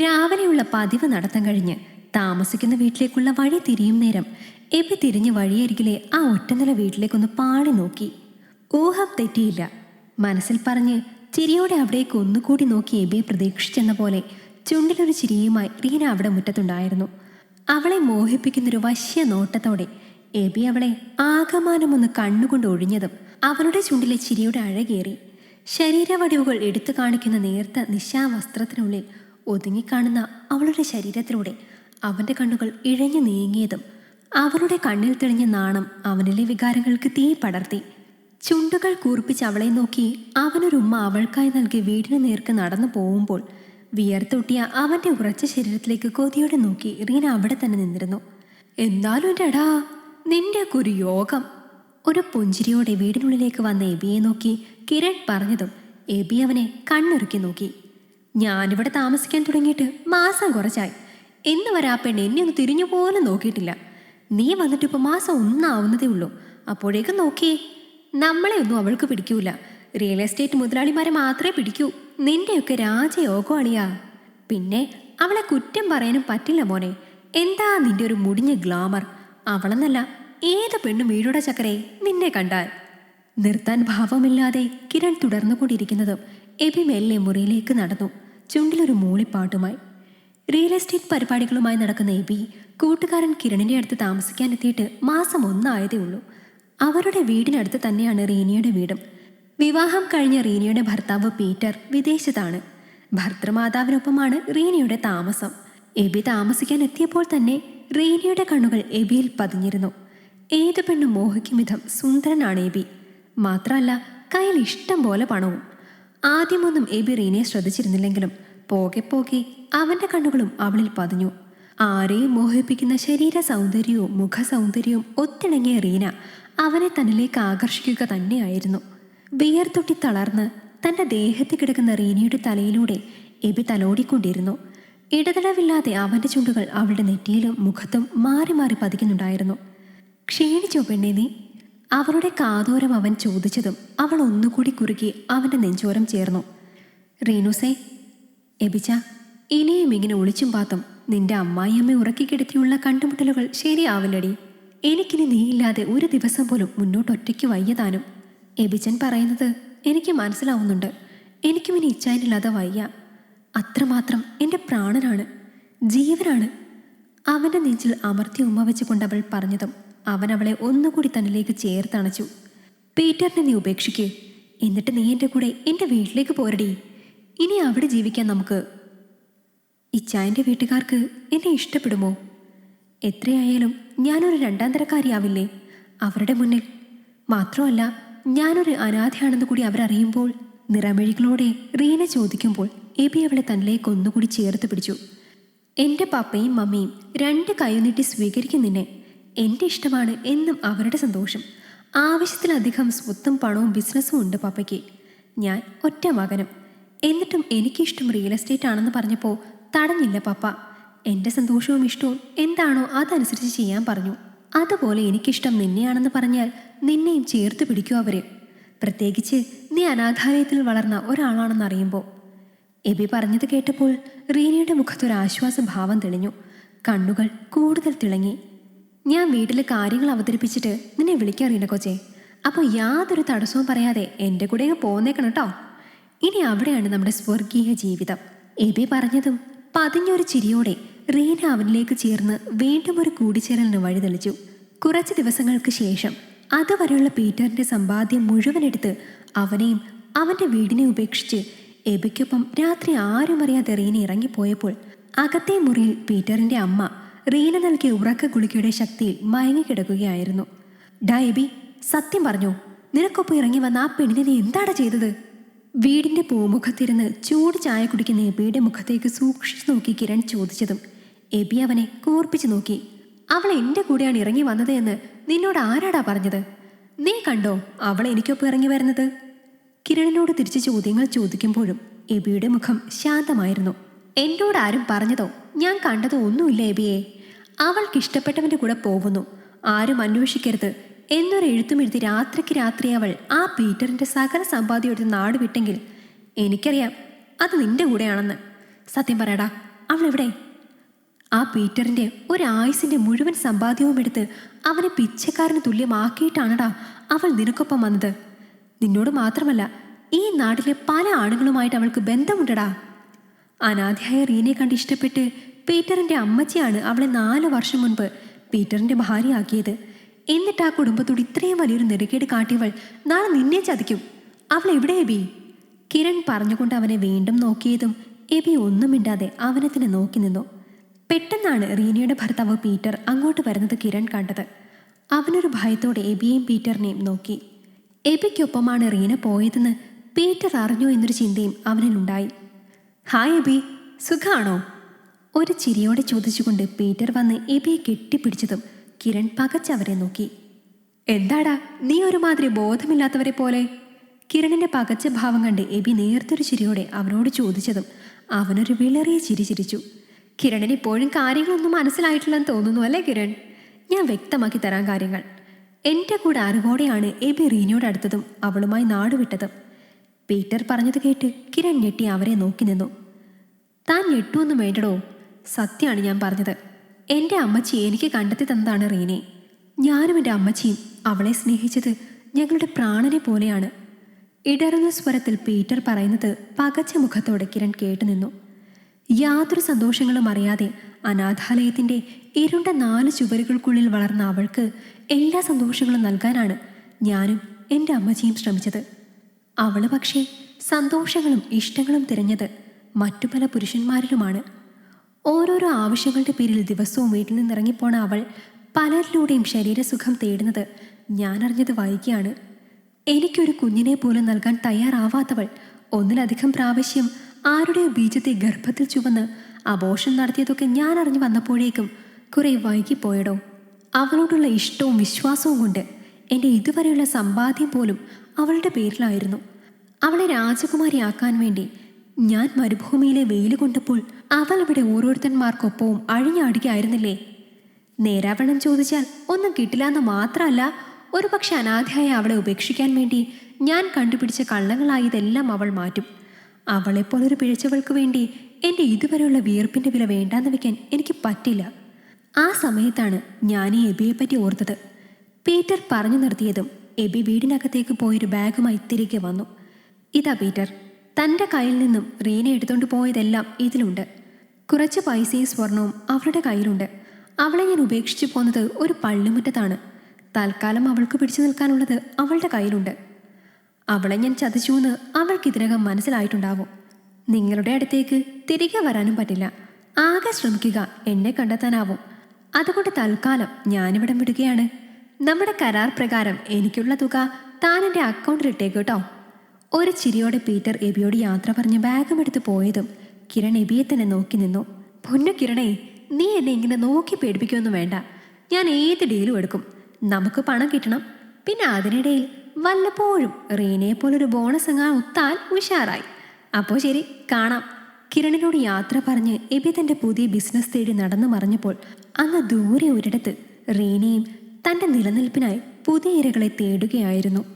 രാവിലെയുള്ള പതിവ് നടത്തം കഴിഞ്ഞ് താമസിക്കുന്ന വീട്ടിലേക്കുള്ള വഴി തിരിയും നേരം എബി തിരിഞ്ഞ് വഴിയരികിലെ ആ ഒറ്റനില വീട്ടിലേക്കൊന്ന് പാടി നോക്കി. ഊഹം തെറ്റിയില്ല. മനസ്സിൽ പറഞ്ഞ് ചിരിയോടെ അവിടേക്ക് ഒന്നുകൂടി നോക്കി എബിയെ പ്രതീക്ഷിച്ചെന്ന പോലെ ചുണ്ടിലൊരു ചിരിയുമായി റീന അവിടെ മുറ്റത്തുണ്ടായിരുന്നു. അവളെ മോഹിപ്പിക്കുന്നൊരു വശ്യ നോട്ടത്തോടെ എബി അവളെ ആകമാനമൊന്ന് കണ്ണുകൊണ്ട് ഒഴിഞ്ഞതും അവളുടെ ചുണ്ടിലെ ചിരിയുടെ അഴകേറി. ശരീരവടിവുകൾ എടുത്തു കാണിക്കുന്ന നേർത്ത നിശാവസ്ത്രത്തിനുള്ളിൽ ഒതുങ്ങിക്കാണുന്ന അവളുടെ ശരീരത്തിലൂടെ അവന്റെ കണ്ണുകൾ ഇഴഞ്ഞു നീങ്ങിയതും അവളുടെ കണ്ണിൽ തെളിഞ്ഞ നാണം അവനിലെ വികാരങ്ങൾക്ക് തീ പടർത്തി. ചുണ്ടുകൾ കൂർപ്പിച്ച് അവളെ നോക്കി അവനൊരുമ്മ അവൾക്കായി നൽകി വീടിനു നേർക്ക് നടന്നു പോകുമ്പോൾ വിയർത്തൊട്ടിയ അവന്റെ ഉറച്ച ശരീരത്തിലേക്ക് കൊതിയോടെ നോക്കി റീന അവിടെ തന്നെ നിന്നിരുന്നു. എന്നാലും എന്റെ അടാ നിന്റെയൊക്കെ ഒരു യോഗം ഒരു പുഞ്ചിരിയോടെ വീടിനുള്ളിലേക്ക് വന്ന എബിയെ നോക്കി കിരൺ പറഞ്ഞതും എബി അവനെ കണ്ണൊരുക്കി നോക്കി. ഞാനിവിടെ താമസിക്കാൻ തുടങ്ങിയിട്ട് മാസം കുറച്ചായി. എന്ന് വരെ ആ പെണ്ണ് എന്നെ ഒന്ന് തിരിഞ്ഞു പോലും നോക്കിയിട്ടില്ല. നീ വന്നിട്ട് ഇപ്പൊ മാസം ഒന്നാവുന്നതേ ഉള്ളൂ. അപ്പോഴേക്കും നോക്കിയേ നമ്മളെ ഒന്നും അവൾക്ക് പിടിക്കൂല. റിയൽ എസ്റ്റേറ്റ് മുതലാളിമാരെ മാത്രമേ പിടിക്കൂ. നിന്റെയൊക്കെ രാജയോഗമാണിയാ പിന്നെ അവളെ കുറ്റം പറയാനും പറ്റില്ല മോനെ. എന്താ നിന്റെ ഒരു മുടിഞ്ഞ ഗ്ലാമർ? അവളെന്നല്ല ഏത് പെണ്ണും വീടുടെ ചക്കരെ നിന്നെ കണ്ടാൽ. നിർത്താൻ ഭാവമില്ലാതെ കിരൺ തുടർന്നുകൊണ്ടിരിക്കുന്നതും എബി മെല്ലെ മുറിയിലേക്ക് നടന്നു. ചുണ്ടിലൊരു മൂളിപ്പാട്ടുമായി. റിയൽ എസ്റ്റേറ്റ് പരിപാടികളുമായി നടക്കുന്ന എബി കൂട്ടുകാരൻ കിരണിന്റെ അടുത്ത് താമസിക്കാൻ എത്തിയിട്ട് മാസം ഒന്നായതേ ഉള്ളൂ. അവരുടെ വീടിനടുത്ത് തന്നെയാണ് റീനിയുടെ വീടും. വിവാഹം കഴിഞ്ഞ റീനിയുടെ ഭർത്താവ് പീറ്റർ വിദേശത്താണ്. ഭർത്തൃമാതാവിനൊപ്പമാണ് റീനിയുടെ താമസം. എബി താമസിക്കാൻ എത്തിയപ്പോൾ തന്നെ റീനിയുടെ കണ്ണുകൾ എബിയിൽ പതിഞ്ഞിരുന്നു. ഏത് പെണ്ണും മോഹിക്കും വിധം സുന്ദരനാണ് എബി മാത്രമല്ല കയ്യിൽ ഇഷ്ടം പോലെ പണവും. ആദ്യമൊന്നും എബി റീനയെ ശ്രദ്ധിച്ചിരുന്നില്ലെങ്കിലും പോകെ പോകെ അവന്റെ കണ്ണുകളും അവളിൽ പതിഞ്ഞു. ആരെയും മോഹിപ്പിക്കുന്ന ശരീര സൗന്ദര്യവും മുഖ സൗന്ദര്യവും ഒത്തിണങ്ങിയ റീന അവനെ തന്നിലേക്ക് ആകർഷിക്കുക തന്നെയായിരുന്നു. വിയർത്തൊട്ടി തളർന്ന് തന്റെ ദേഹത്ത് കിടക്കുന്ന റീനയുടെ തലയിലൂടെ എബി തലോടിക്കൊണ്ടിരുന്നു. ഇടതടവില്ലാതെ അവന്റെ ചുണ്ടുകൾ അവളുടെ നെറ്റിയിലും മുഖത്തും മാറി മാറി പതിക്കുന്നുണ്ടായിരുന്നു. ക്ഷീണിച്ചോ പെണ്ണേ നീ അവളുടെ കാതോരം അവൻ ചോദിച്ചതും അവൾ ഒന്നുകൂടി കുറുകി അവന്റെ നെഞ്ചോരം ചേർന്നു. റീനുസേ എബിച്ച ഇനിയും ഇങ്ങനെ ഒളിച്ചും പാത്തും നിന്റെ അമ്മായിയമ്മ ഉറക്കിക്കിടത്തിയുള്ള കണ്ടുമുട്ടലുകൾ ശരിയാവില്ലടി. എനിക്കിനി നീയില്ലാതെ ഒരു ദിവസം പോലും മുന്നോട്ട് ഒറ്റയ്ക്ക് വയ്യതാനും എബിജൻ പറയുന്നത് എനിക്ക് മനസ്സിലാവുന്നുണ്ട്. എനിക്കും ഇനി ഇച്ഛാനില്ലാതെ വയ്യ. അത്രമാത്രം എന്റെ പ്രാണനാണ് ജീവനാണ് അവന്റെ നെഞ്ചിൽ അമർത്തി ഉമ്മ വെച്ചുകൊണ്ട് അവൾ പറഞ്ഞതും അവൻ അവളെ ഒന്നുകൂടി തന്നിലേക്ക് ചേർത്തണച്ചു. പീറ്ററിനെ നീ ഉപേക്ഷിക്കൂ. എന്നിട്ട് നീ എന്റെ കൂടെ എന്റെ വീട്ടിലേക്ക് പോരടി. ഇനി അവിടെ ജീവിക്കാൻ നമുക്ക്. ഇച്ചായന്റെ വീട്ടുകാർക്ക് എന്നെ ഇഷ്ടപ്പെടുമോ? എത്രയായാലും ഞാനൊരു രണ്ടാം തരക്കാരിയാവില്ലേ അവരുടെ മുന്നിൽ മാത്രമല്ല ഞാനൊരു അനാഥയാണെന്ന് കൂടി അവരറിയുമ്പോൾ നിറമെഴികളോടെ റീന ചോദിക്കുമ്പോൾ എബി അവളെ തന്നിലേക്ക് ഒന്നുകൂടി ചേർത്ത് പിടിച്ചു. എന്റെ പപ്പയും മമ്മിയും രണ്ട് കൈനീട്ടി സ്വീകരിക്കും നിന്നെ. എന്റെ ഇഷ്ടമാണ് എന്നും അവരുടെ സന്തോഷം. ആവശ്യത്തിലധികം സ്വത്തും പണവും ബിസിനസ്സും ഉണ്ട് പാപ്പയ്ക്ക്. ഞാൻ ഒറ്റ മകനും. എന്നിട്ടും എനിക്കിഷ്ടം റിയൽ എസ്റ്റേറ്റ് ആണെന്ന് പറഞ്ഞപ്പോൾ തടഞ്ഞില്ല പപ്പ. എന്റെ സന്തോഷവും ഇഷ്ടവും എന്താണോ അതനുസരിച്ച് ചെയ്യാൻ പറഞ്ഞു. അതുപോലെ എനിക്കിഷ്ടം നിന്നെയാണെന്ന് പറഞ്ഞാൽ നിന്നെയും ചേർത്ത് പിടിക്കും അവരെ. പ്രത്യേകിച്ച് നീ അനാഥാലയത്തിൽ വളർന്ന ഒരാളാണെന്ന് അറിയുമ്പോൾ എബി പറഞ്ഞത് കേട്ടപ്പോൾ റീനയുടെ മുഖത്തൊരു ആശ്വാസ ഭാവം തെളിഞ്ഞു. കണ്ണുകൾ കൂടുതൽ തിളങ്ങി. ഞാൻ വീട്ടിലെ കാര്യങ്ങൾ അവതരിപ്പിച്ചിട്ട് നിന്നെ വിളിക്കാൻ കൊച്ചെ. അപ്പോൾ യാതൊരു തടസ്സവും പറയാതെ എന്റെ കൂടെ പോന്നേക്കണം കേട്ടോ ഇനി അവിടെയാണ് നമ്മുടെ സ്വർഗീയ ജീവിതം. എബി പറഞ്ഞതും പതിഞ്ഞൊരു ചിരിയോടെ റീന അവനിലേക്ക് ചേർന്ന് വീണ്ടും ഒരു കൂടിച്ചേരലിന് വഴിതെളിച്ചു. കുറച്ച് ദിവസങ്ങൾക്ക് ശേഷം അതുവരെയുള്ള പീറ്ററിന്റെ സമ്പാദ്യം മുഴുവനെടുത്ത് അവനെയും അവന്റെ വീടിനെ ഉപേക്ഷിച്ച് എബിക്കൊപ്പം രാത്രി ആരും അറിയാതെ റീന ഇറങ്ങിപ്പോയപ്പോൾ അകത്തെ മുറിയിൽ പീറ്ററിന്റെ അമ്മ റീന നൽകിയ ഉറക്ക ഗുളികയുടെ ശക്തിയിൽ മയങ്ങിക്കിടക്കുകയായിരുന്നു. ഡയബി സത്യം പറഞ്ഞു നിനക്കൊപ്പം ഇറങ്ങി വന്ന ആ പെണ്ണിനെ എന്താണ് ചെയ്തത്? വീടിന്റെ പൂമുഖത്തിരുന്ന് ചൂട് ചായ കുടിക്കുന്ന എബിയുടെ മുഖത്തേക്ക് സൂക്ഷിച്ചു നോക്കി കിരൺ ചോദിച്ചതും എബി അവനെ കൂർപ്പിച്ചു നോക്കി. അവൾ എന്റെ കൂടെയാണ് ഇറങ്ങി വന്നത് എന്ന് നിന്നോട് ആരാടാ പറഞ്ഞത്? നീ കണ്ടോ അവൾ എനിക്കൊപ്പം ഇറങ്ങി വരുന്നത്? കിരണിനോട് തിരിച്ച് ചോദ്യങ്ങൾ ചോദിക്കുമ്പോഴും എബിയുടെ മുഖം ശാന്തമായിരുന്നു. എന്നോട് ആരും പറഞ്ഞതോ? ഞാൻ കണ്ടതോ ഒന്നുമില്ല എബിയെ. അവൾക്ക് ഇഷ്ടപ്പെട്ടവന്റെ കൂടെ പോകുന്നു. ആരും അന്വേഷിക്കരുത്. എന്നൊരു എഴുത്തും എഴുതി രാത്രിക്ക് രാത്രി അവൾ ആ പീറ്ററിന്റെ സകല സമ്പാദ്യം നാട് വിട്ടെങ്കിൽ എനിക്കറിയാം അത് നിന്റെ കൂടെയാണെന്ന്. സത്യം പറയടാ എവിടെ ആ പീറ്ററിന്റെ ഒരായുസിന്റെ മുഴുവൻ സമ്പാദ്യവും എടുത്ത് അവനെ പിച്ചക്കാരന് തുല്യമാക്കിയിട്ടാണടാ അവൾ നിനക്കൊപ്പം വന്നത്. നിന്നോട് മാത്രമല്ല ഈ നാട്ടിലെ പല ആണുങ്ങളുമായിട്ട് അവൾക്ക് ബന്ധമുണ്ടടാ. അനാഥയായ റീനെ കണ്ട് ഇഷ്ടപ്പെട്ട് പീറ്ററിന്റെ അമ്മച്ചിയാണ് അവളെ നാല് വർഷം മുൻപ് പീറ്ററിന്റെ ഭാര്യയാക്കിയത്. എന്നിട്ട് ആ കുടുംബത്തോട് ഇത്രയും വലിയൊരു നെറുകേട് കാട്ടിയവൾ നാളെ നിന്നെ ചതിക്കും. അവൾ എവിടെ എബി? കിരൺ പറഞ്ഞുകൊണ്ട് അവനെ വീണ്ടും നോക്കിയതും എബി ഒന്നും മിണ്ടാതെ അവനെ തന്നെ നോക്കി നിന്നു. പെട്ടെന്നാണ് റീനയുടെ ഭർത്താവ് പീറ്റർ അങ്ങോട്ട് വരുന്നത് കിരൺ കണ്ടത്. അവനൊരു ഭയത്തോടെ എബിയെയും പീറ്ററിനെയും നോക്കി. എബിക്കൊപ്പമാണ് റീന പോയതെന്ന് പീറ്റർ അറിഞ്ഞു എന്നൊരു ചിന്തയും അവനിലുണ്ടായി. ഹായ് എബി സുഖാണോ? ഒരു ചിരിയോടെ ചോദിച്ചുകൊണ്ട് പീറ്റർ വന്ന് എബിയെ കെട്ടിപ്പിടിച്ചതും കിരൺ പകച്ചവരെ നോക്കി. എന്താടാ നീ ഒരുമാതിരി ബോധമില്ലാത്തവരെ പോലെ? കിരണിന്റെ പകച്ച ഭാവം കണ്ട് എബി നേർത്തൊരു ചിരിയോടെ അവനോട് ചോദിച്ചതും അവനൊരു വിളറിയ ചിരി ചിരിച്ചു. കിരണിന് ഇപ്പോഴും കാര്യങ്ങളൊന്നും മനസ്സിലായിട്ടില്ലെന്ന് തോന്നുന്നു അല്ലേ കിരൺ? ഞാൻ വ്യക്തമാക്കി തരാൻ കാര്യങ്ങൾ. എന്റെ കൂടെ അറിവോടെയാണ് എബി റീനയോട് അടുത്തതും അവളുമായി നാടുവിട്ടതും. പീറ്റർ പറഞ്ഞത് കേട്ട് കിരൺ ഞെട്ടി അവരെ നോക്കി നിന്നു. താൻ ഞെട്ടുവെന്നും വേണ്ടടോ? സത്യമാണ് ഞാൻ പറഞ്ഞത്. എന്റെ അമ്മച്ചി എനിക്ക് കണ്ടെത്തി തന്നതാണ് റീനെ. ഞാനും എന്റെ അമ്മച്ചിയും അവളെ സ്നേഹിച്ചത് ഞങ്ങളുടെ പ്രാണനെ പോലെയാണ്. ഇടറുന്ന സ്വരത്തിൽ പീറ്റർ പറയുന്നത് പകച്ച മുഖത്തോടെ കിരൺ കേട്ടുനിന്നു യാതൊരു സന്തോഷങ്ങളും അറിയാതെ അനാഥാലയത്തിന്റെ ഇരുണ്ട നാല് ചുവരുകൾക്കുള്ളിൽ വളർന്ന അവൾക്ക് എല്ലാ സന്തോഷങ്ങളും നൽകാനാണ് ഞാനും എന്റെ അമ്മച്ചിയും ശ്രമിച്ചത്. അവൾ പക്ഷേ സന്തോഷങ്ങളും ഇഷ്ടങ്ങളും തിരഞ്ഞത് മറ്റു പല പുരുഷന്മാരിലുമാണ്. ഓരോരോ ആവശ്യങ്ങളുടെ പേരിൽ ദിവസവും വീട്ടിൽ നിന്നിറങ്ങിപ്പോണ അവൾ പലരിലൂടെയും ശരീരസുഖം തേടുന്നത് ഞാൻ അറിഞ്ഞത് വൈകിയാണ് എനിക്കൊരു കുഞ്ഞിനെ പോലും നൽകാൻ തയ്യാറാവാത്തവൾ ഒന്നിലധികം പ്രാവശ്യം ആരുടെ ബീജത്തെ ഗർഭത്തിൽ ചുവന്ന് അബോഷം നടത്തിയതൊക്കെ ഞാൻ അറിഞ്ഞു വന്നപ്പോഴേക്കും കുറെ വൈകിപ്പോയടോ. അവളോടുള്ള ഇഷ്ടവും വിശ്വാസവും കൊണ്ട് എന്റെ ഇതുവരെയുള്ള സമ്പാദ്യം പോലും അവളുടെ പേരിലായിരുന്നു. അവളെ രാജകുമാരിയാക്കാൻ വേണ്ടി ഞാൻ മരുഭൂമിയിലെ വെയിൽ കൊണ്ടപ്പോൾ അവൾ അവിടെ ഓരോരുത്തന്മാർക്കൊപ്പവും അഴിഞ്ഞാടുകയായിരുന്നില്ലേ? നേരാവണ്ണം ചോദിച്ചാൽ ഒന്നും കിട്ടില്ല മാത്രമല്ല ഒരു പക്ഷെ അനാഥയായ അവളെ ഉപേക്ഷിക്കാൻ വേണ്ടി ഞാൻ കണ്ടുപിടിച്ച കള്ളങ്ങളായതെല്ലാം അവൾ മാറ്റും. അവളെപ്പോലൊരു പിഴച്ചവൾക്ക് വേണ്ടി എന്റെ ഇതുവരെയുള്ള വിയർപ്പിന്റെ വില വേണ്ടാന്ന് വെക്കാൻ എനിക്ക് പറ്റില്ല. ആ സമയത്താണ് ഞാൻ ഈ എബിയെ പറ്റി ഓർത്തത്. പീറ്റർ പറഞ്ഞു നിർത്തിയതും എബി വീടിനകത്തേക്ക് പോയൊരു ബാഗുമായി തിരികെ വന്നു. ഇതാ പീറ്റർ തന്റെ കയ്യിൽ നിന്നും റീന എടുത്തുകൊണ്ട് പോയതെല്ലാം ഇതിലുണ്ട്. കുറച്ച് പൈസയും സ്വർണവും അവളുടെ കയ്യിലുണ്ട്. അവളെ ഞാൻ ഉപേക്ഷിച്ചു പോകുന്നത് ഒരു പള്ളിമുറ്റത്താണ്. തൽക്കാലം അവൾക്ക് പിടിച്ചു നിൽക്കാനുള്ളത് അവളുടെ കയ്യിലുണ്ട്. അവളെ ഞാൻ ചതിച്ചു എന്ന് അവൾക്ക് ഇതിനകം മനസ്സിലായിട്ടുണ്ടാവും. നിങ്ങളുടെ അടുത്തേക്ക് തിരികെ വരാനും പറ്റില്ല. ആകെ ശ്രമിക്കുക എന്നെ കണ്ടെത്താനാവും. അതുകൊണ്ട് തൽക്കാലം ഞാനിവിടം വിടുകയാണ്. നമ്മുടെ കരാർ പ്രകാരം എനിക്കുള്ള തുക താൻ അക്കൗണ്ടിൽ ഇട്ടേക്ക് കേട്ടോ. ഒരു ചിരിയോടെ പീറ്റർ എബിയോട് യാത്ര പറഞ്ഞ് ബാഗും എടുത്ത് പോയതും കിരൺ എബിയെ തന്നെ നോക്കി നിന്നു. പൊന്നു കിരണേ നീ എന്നെ ഇങ്ങനെ നോക്കി പേടിപ്പിക്കൊന്നും വേണ്ട. ഞാൻ ഏത് ഡീലും എടുക്കും. നമുക്ക് പണം കിട്ടണം. പിന്നെ അതിനിടയിൽ വല്ലപ്പോഴും റീനയെ പോലൊരു ബോണസ് എങ്ങാൻ ഒത്താൽ ഉഷാറായി. അപ്പോൾ ശരി കാണാം. കിരണിനോട് യാത്ര പറഞ്ഞ് എബി തന്റെ പുതിയ ബിസിനസ് തേടി നടന്നു മറിഞ്ഞപ്പോൾ അങ്ങ് ദൂരെ ഒരിടത്ത് റീനയും തന്റെ നിലനിൽപ്പിനായി പുതിയ ഇരകളെ തേടുകയായിരുന്നു.